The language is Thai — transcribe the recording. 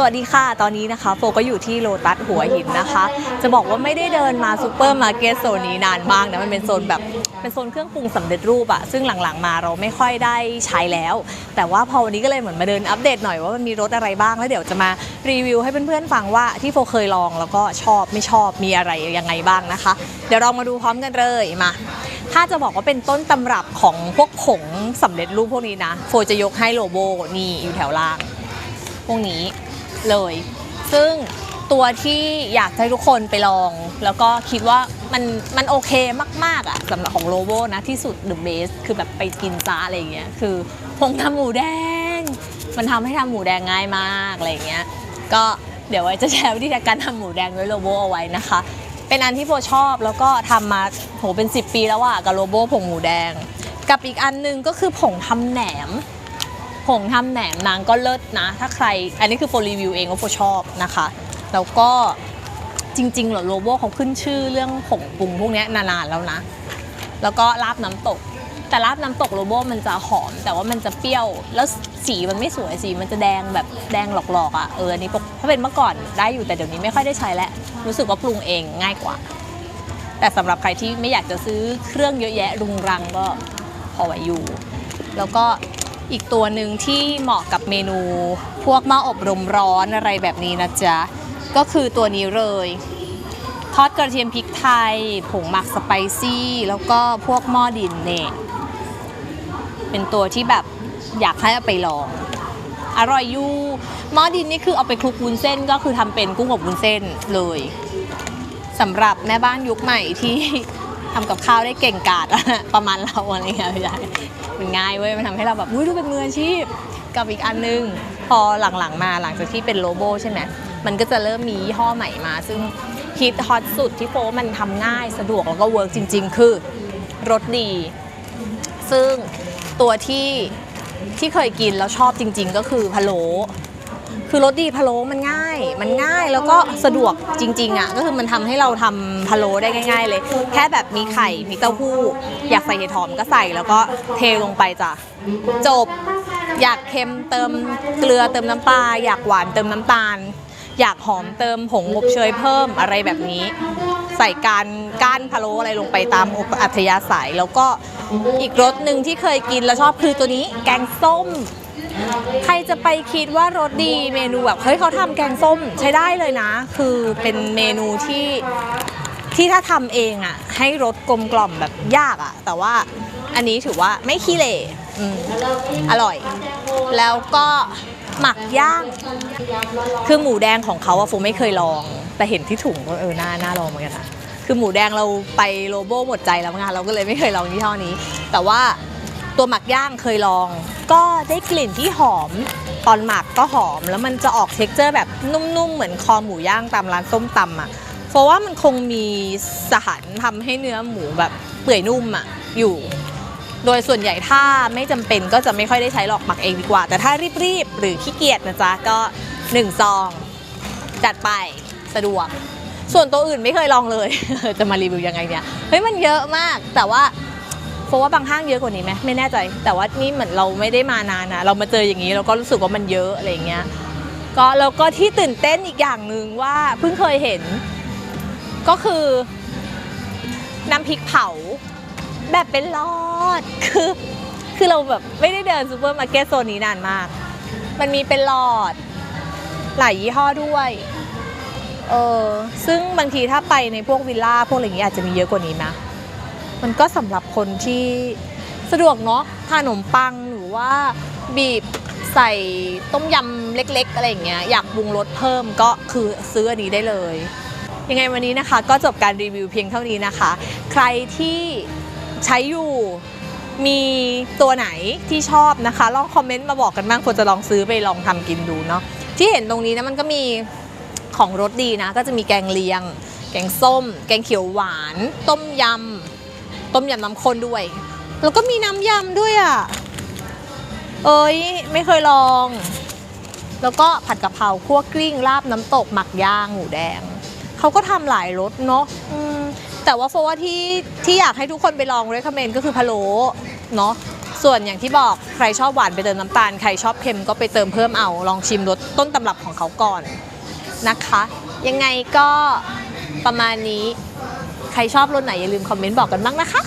สวัสดีค่ะ ตอนนี้นะคะโฟก็อยู่ที่โลตัสหัวหินนะคะ จะบอกว่าไม่ได้เดินมาซูเปอร์มาร์เก็ตโซนนี้นานมากนะ มันเป็นโซนแบบเป็นโซนเครื่องปรุงสำเร็จรูปอะซึ่งหลังๆมาเราไม่ค่อยได้ใช้แล้ว แต่ว่าพอวันนี้ก็เลยเหมือนมาเดินอัปเดตหน่อยว่ามันมีรถอะไรบ้าง แล้วเดี๋ยวจะมารีวิวให้เพื่อนๆฟังว่าที่โฟเคยลองแล้วก็ชอบไม่ชอบมีอะไรยังไงบ้างนะคะ เดี๋ยวเรามาดูพร้อมกันเลยมาถ้าจะบอกว่าเป็นต้นตำรับของพวกผงสำเร็จรูปพวกนี้นะ โฟจะยกให้โลโบนี่อยู่แถวล่าง พวกนี้ เลย ซึ่งตัวที่อยากให้ทุกคนไปลอง แล้วก็คิดว่ามันมันโอเคมาก ๆอะสำหรับของโลโบนะที่สุด The Best คือแบบไปกินซาอะไรอย่างเงี้ยคือผงทำหมูแดง มันทำให้ทำหมูแดงง่ายมากอะไรอย่างเงี้ยก็เดี๋ยวไว้จะแชร์วิธีการทำหมูแดงด้วยโลโบเอาไว้นะคะ เป็นอันที่โฟชอบแล้วก็ทำมาโหเป็น 10 ปีแล้วอะกับโลโบผงหมูแดง กับอีกอันหนึงก็คือผงทำแหนม ผงทำแหนมนางก็เลิศนะ ถ้าใคร อันนี้คือโฟรีวิวเองว่าโฟชอบนะคะ แล้วก็จริงๆเหรอโลโบเขาขึ้นชื่อเรื่องผงปรุงพวกนี้นานๆแล้วนะ แล้วก็ราบน้ำตก แต่ราบน้ำตกโลโบมันจะหอม แต่ว่ามันจะเปรี้ยว แล้วสีมันไม่สวยสีมันจะแดงแบบแดงหลอกๆอะเอออันนี้ปกถ้าเป็นเมื่อก่อนได้อยู่แต่เดี๋ยวนี้ไม่ค่อยได้ใช้แล้วรู้สึกว่าปรุงเองง่ายกว่า แต่สำหรับใครที่ไม่อยากจะซื้อเครื่องเยอะแยะรุงรังก็พอไหวอยู่ แล้วก็ อีกตัวหนึ่งที่เหมาะกับเมนูพวกหม้ออบรมร้อนอะไรแบบนี้นะจ๊ะ ก็คือตัวนี้เลย ทอดกระเทียมพริกไทย ผงหมักสไปซี่ แล้วก็พวกหม้อดินเนี่ยเป็นตัวที่แบบอยากให้เอาไปลอง อร่อยอยู่หม้อดินนี่คือเอาไปคลุกวุ้นเส้นก็คือทำเป็นกุ้งอบวุ้นเส้นเลยสำหรับแม่บ้านยุคใหม่ที่ทำกับข้าวได้เก่งกาจประมาณเราอะไรเงี้ยไม่ใช่ มันง่ายเว้ยมันทำให้เราแบบอุ้ยดูเป็นมืออาชีพกับอีกอันนึง พอหลังๆมาหลังจากที่เป็นโลโบใช่ไหมมันก็จะเริ่มมียี่ห้อใหม่มา ซึ่งฮิตฮอตสุดที่โฟมันทำง่ายสะดวกแล้วก็เวิร์กจริง ๆ คือรสดี ซึ่งตัวที่ที่เคยกินแล้วชอบจริง ๆ ก็คือพะโล้ คือรสดีพะโล้มันง่าย มันง่ายแล้วก็สะดวกจริง ๆอะก็คือมันทำให้เราทำพะโล้ได้ง่าย ๆ เลย แค่แบบมีไข่มีเต้าหู้ อยากใส่เห็ดหอมก็ใส่แล้วก็เทลงไปจ้ะจบ อยากเค็มเติมเกลือเติมน้ำปลาอยากหวานเติมน้ำตาล อยากหอมเติมผงอบเชยเพิ่มอะไรแบบนี้ ใส่การก้านพะโล้อะไรลงไปตามอัธยาศัย แล้วก็อีกรสหนึ่งที่เคยกินแล้วชอบคือตัวนี้แกงส้ม ใครจะไปคิดว่ารสดีเมนูแบบเฮ้ยเขาทำแกงส้มใช้ได้เลยนะ คือเป็นเมนูที่ที่ถ้าทำเองอะ ให้รสกลมกล่อมแบบยากอะ แต่ว่าอันนี้ถือว่าไม่ขี้เหร่ออร่อย แล้วก็หมักย่าง คือหมูแดงของเขาอะฟูไม่เคยลอง แต่เห็นที่ถุงก็เออน่าน่าลองเหมือนกันนะคือหมูแดงเราไปโลโบหมดใจแล้วงานเราก็เลยไม่เคยลองยี่ห้อนี้ แต่ว่า ตัวหมักย่างเคยลอง ก็ได้กลิ่นที่หอม ตอนหมักก็หอม แล้วมันจะออกเท็กเจอร์แบบนุ่มๆ เหมือนคอหมูย่างตามร้านส้มตำอะเพราะว่ามันคงมีสารทำให้เนื้อหมูแบบเปื่อยนุ่มอะอยู่ โดยส่วนใหญ่ถ้าไม่จำเป็นก็จะไม่ค่อยได้ใช้หรอกหมักเองดีกว่า แต่ถ้ารีบๆ หรือขี้เกียจนะจ๊ะก็1ซองจัดไปสะดวก ส่วนตัวอื่นไม่เคยลองเลย จะมารีวิวยังไงเนี่ย เฮ้ยมันเยอะมากแต่ว่า เพราะว่าบางห้างเยอะกว่านี้ไหมไม่แน่ใจ แต่ว่านี่เหมือนเราไม่ได้มานานนะเรามาเจออย่างนี้เราก็รู้สึกว่ามันเยอะอะไรอย่างเงี้ยก็แล้วก็ที่ตื่นเต้นอีกอย่างหนึ่งว่าเพิ่งเคยเห็น ก็คือน้ำพริกเผา แบบเป็นหลอดคือคือเราแบบไม่ได้เดินซูเปอร์มาร์เก็ตโซนนี้นานมาก มันมีเป็นหลอด หลายยี่ห้อด้วย เออซึ่งบางทีถ้าไปในพวกวิลล่าพวกอะไรอย่างเงี้ยอาจจะมีเยอะกว่านี้นะ มันก็สำหรับคนที่สะดวกเนาะทานขนมปังหรือว่าบีบใส่ต้มยำเล็กๆ อะไรอย่างเงี้ยอยากปรุงรสเพิ่มก็คือซื้ออันนี้ได้เลย ยังไงวันนี้นะคะ ก็จบการรีวิวเพียงเท่านี้นะคะ ใครที่ใช้อยู่มีตัวไหนที่ชอบนะคะ ลองคอมเมนต์มาบอกกันบ้างควรจะลองซื้อไปลองทำกินดูเนาะที่เห็นตรงนี้นะมันก็มีของรสดีนะ ก็จะมีแกงเลียง แกงส้ม แกงเขียวหวาน ต้มยำ ต้มยำน้ำข้นด้วย แล้วก็มีน้ำยำด้วยอะ เอ้ยไม่เคยลอง แล้วก็ผัดกะเพราคั่วกลิ้งลาบน้ำตกหมักย่างหมูแดง เขาก็ทำหลายรสเนาะแต่ว่าโฟว่าที่ที่อยากให้ทุกคนไปลองเรคคมเมนก็คือพะโล้เนาะส่วนอย่างที่บอกใครชอบหวานไปเติมน้ำตาล ใครชอบเค็มก็ไปเติมเพิ่มเอาลองชิมรสต้นตำรับของเขาก่อนนะคะ ยังไงก็ประมาณนี้ ใครชอบรุ่นไหนอย่าลืมคอมเมนต์บอกกันบ้างนะคะ